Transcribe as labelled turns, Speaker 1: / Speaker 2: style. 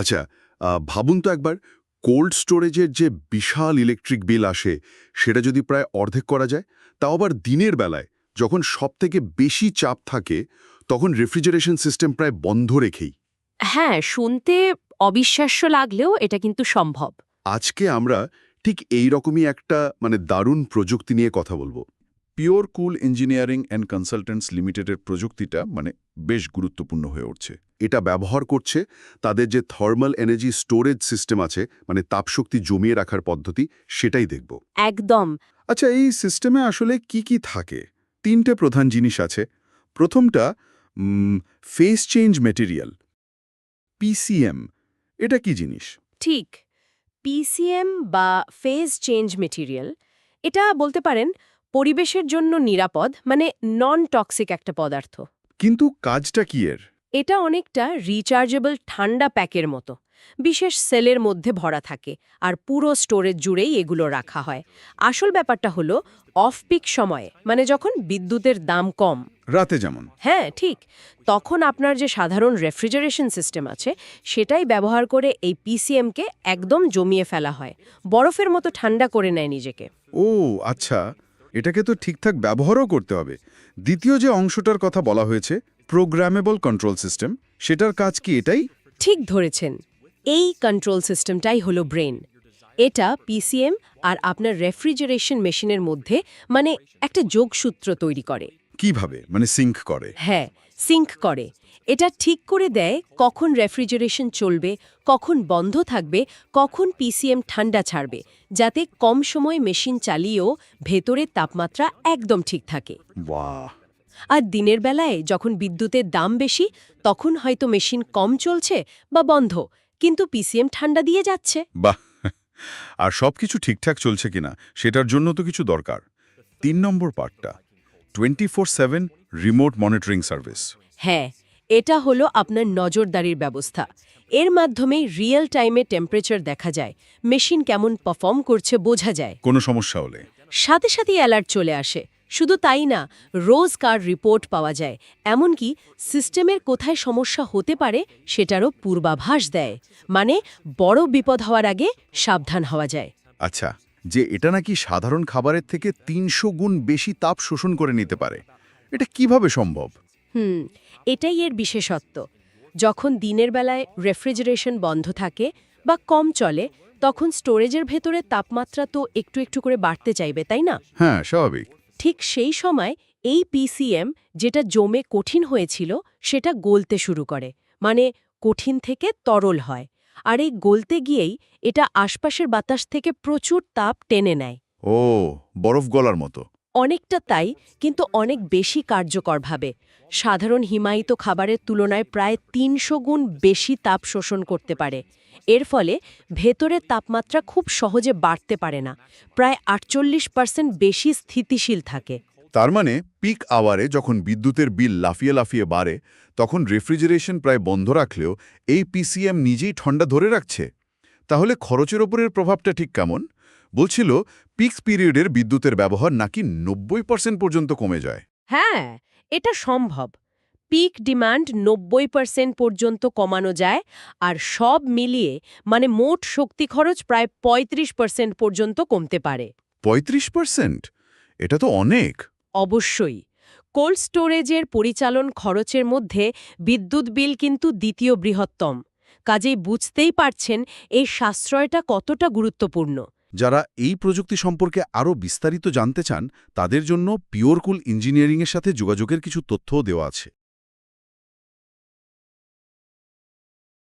Speaker 1: আচ্ছা ভাবুন তো একবার কোল্ড স্টোরেজের যে বিশাল ইলেকট্রিক বিল আসে সেটা যদি প্রায় অর্ধেক করা যায় তাও আবার দিনের বেলায় যখন সবথেকে বেশি চাপ থাকে তখন রেফ্রিজারেশন সিস্টেম প্রায় বন্ধ রেখেই।
Speaker 2: হ্যাঁ শুনতে অবিশ্বাস্য লাগলেও এটা কিন্তু সম্ভব।
Speaker 1: আজকে আমরা ঠিক এই রকমই একটা মানে দারুণ প্রযুক্তি নিয়ে কথা বলব।
Speaker 3: Pure cool engineering and consultants লিমিটেডের প্রযুক্তিটা মানে বেশ গুরুত্বপূর্ণ হয়ে উঠছে।
Speaker 1: এটা ব্যবহার করছে তাদের যে থার্মাল এনার্জি স্টোরেজ সিস্টেম আছে মানে তাপশক্তি জমিয়ে রাখার পদ্ধতি সেটাই দেখব।
Speaker 2: একদম।
Speaker 3: আচ্ছা এই সিস্টেমে আসলে কি কি থাকে? তিনটে প্রধান জিনিস আছে। প্রথমটা ফেস চেঞ্জ মেটেরিয়াল। পিসিএম এটা কি জিনিস?
Speaker 2: ঠিক। পিসিএম বা ফেজ চেঞ্জ মেটেরিয়াল এটা বলতে পারেন পরিবেশের জন্য নিরাপদ মানে নন টক্সিক একটা পদার্থ।
Speaker 3: কিন্তু কাজটা কি এর?
Speaker 2: এটা অনেকটা রিচার্জেবল ঠান্ডা প্যাকের মতো। বিশেষ সেলের মধ্যে ভরা থাকে আর পুরো স্টোরেজ জুড়েই এগুলো রাখা হয়। আসল ব্যাপারটা হলো অফ পিক সময়ে মানে যখন বিদ্যুতের দাম কম।
Speaker 3: রাতে যেমন।
Speaker 2: হ্যাঁ ঠিক। তখন আপনার যে সাধারণ রেফ্রিজারেশন সিস্টেম আছে সেটাই ব্যবহার করে এই পিসিএমকে একদম জমিয়ে ফেলা হয়। বরফের মতো ঠান্ডা করে নেয় নিজেকে।
Speaker 3: ও আচ্ছা। এটাকে তো ঠিকঠাক ব্যবহারও করতে হবে। দ্বিতীয় যে অংশটার কথা বলা হয়েছে প্রোগ্রামেবল কন্ট্রোল সিস্টেম সেটার কাজ কি এটাই?
Speaker 2: ঠিক ধরেছেন। এই কন্ট্রোল সিস্টেমটাই হলো ব্রেন এটা পিসিএম আর আপনার রেফ্রিজারেশন মেশিনের মধ্যে মানে একটা যোগসূত্র তৈরি করে।
Speaker 3: কীভাবে? মানে সিঙ্ক করে?
Speaker 2: হ্যাঁ সিঙ্ক করে। এটা ঠিক করে দেয় কখন রেফ্রিজারেশন চলবে কখন বন্ধ থাকবে কখন পিসিএম ঠান্ডা ছাড়বে যাতে কম সময় মেশিন চালিয়েও ভেতরের তাপমাত্রা একদম ঠিক থাকে।
Speaker 3: বাহ।
Speaker 2: আর দিনের বেলায় যখন বিদ্যুতের দাম বেশি তখন হয়তো মেশিন কম চলছে বা বন্ধ কিন্তু পিসিএম ঠান্ডা দিয়ে যাচ্ছে।
Speaker 3: বাহ। আর সব কিছু ঠিকঠাক চলছে কিনা সেটার জন্য তো কিছু দরকার। তিন নম্বর পার্টটা twenty four seven remote monitoring service
Speaker 2: হ্যাঁ এটা হলো আপনার নজরদারির ব্যবস্থা। এর মাধ্যমে রিয়েল টাইমে টেম্পারেচার দেখা যায় মেশিন কেমন পারফর্ম করছে বোঝা যায়।
Speaker 3: কোনো সমস্যা হলে।
Speaker 2: সাথে সাথেই অ্যালার্ট চলে আসে। শুধু তাই না রোজ কার রিপোর্ট পাওয়া যায় এমনকি সিস্টেমের কোথায় সমস্যা হতে পারে সেটারও পূর্বাভাস দেয়। মানে বড় বিপদ হওয়ার আগে সাবধান হওয়া যায়।
Speaker 3: আচ্ছা যে এটা নাকি সাধারণ খাবারের থেকে তিনশো গুণ বেশি তাপ শোষণ করে নিতে পারে। এটা কীভাবে সম্ভব?
Speaker 2: হুম এটাই এর বিশেষত্ব। যখন দিনের বেলায় রেফ্রিজারেশন বন্ধ থাকে বা কম চলে তখন স্টোরেজের ভেতরে তাপমাত্রা তো একটু একটু করে বাড়তে চাইবে তাই না?
Speaker 3: হ্যাঁ স্বাভাবিক।
Speaker 2: ঠিক সেই সময় এই পিসিএম যেটা জমে কঠিন হয়েছিল সেটা গলতে শুরু করে। মানে কঠিন থেকে তরল হয়। আর এই গলতে গিয়েই এটা আশপাশের বাতাস থেকে প্রচুর তাপ টেনে নেয়।
Speaker 3: ও বরফ গলার মতো।
Speaker 2: অনেকটা তাই, কিন্তু অনেক বেশি কার্যকরভাবে। সাধারণ হিমায়িত খাবারের তুলনায় প্রায় তিনশো গুণ বেশি তাপ শোষণ করতে পারে। এর ফলে ভেতরের তাপমাত্রা খুব সহজে বাড়তে পারে না। প্রায় আটচল্লিশ পার্সেন্ট বেশি স্থিতিশীল থাকে।
Speaker 3: তার মানে পিক আওয়ারে যখন বিদ্যুতের বিল লাফিয়ে লাফিয়ে বাড়ে, তখন রেফ্রিজারেশন প্রায় বন্ধ রাখলেও এই পিসিএম নিজেই ঠান্ডা ধরে রাখছে? তাহলে খরচের ওপরের প্রভাবটা ঠিক কেমন? বলছিল পিক্স পিরিয়ডের বিদ্যুতের ব্যবহার নাকি নব্বই পার্সেন্ট পর্যন্ত কমে যায়।
Speaker 2: হ্যাঁ এটা সম্ভব। পিক ডিমান্ড নব্বই পার্সেন্ট পর্যন্ত কমানো যায় আর সব মিলিয়ে মানে মোট শক্তি খরচ প্রায় ৩৫ পার্সেন্ট পর্যন্ত কমতে পারে।
Speaker 3: পঁয়ত্রিশ পার্সেন্ট এটা তো অনেক।
Speaker 2: অবশ্যই। কোল্ড স্টোরেজের পরিচালন খরচের মধ্যে বিদ্যুৎ বিল কিন্তু দ্বিতীয় বৃহত্তম। কাজেই বুঝতেই পারছেন এই সাশ্রয়টা কতটা গুরুত্বপূর্ণ।
Speaker 3: যারা এই প্রযুক্তি সম্পর্কে আরও বিস্তারিত জানতে চান, তাদের জন্য পিওরকুল ইঞ্জিনিয়ারিংয়ের সাথে যোগাযোগের কিছু তথ্যও দেওয়া আছে।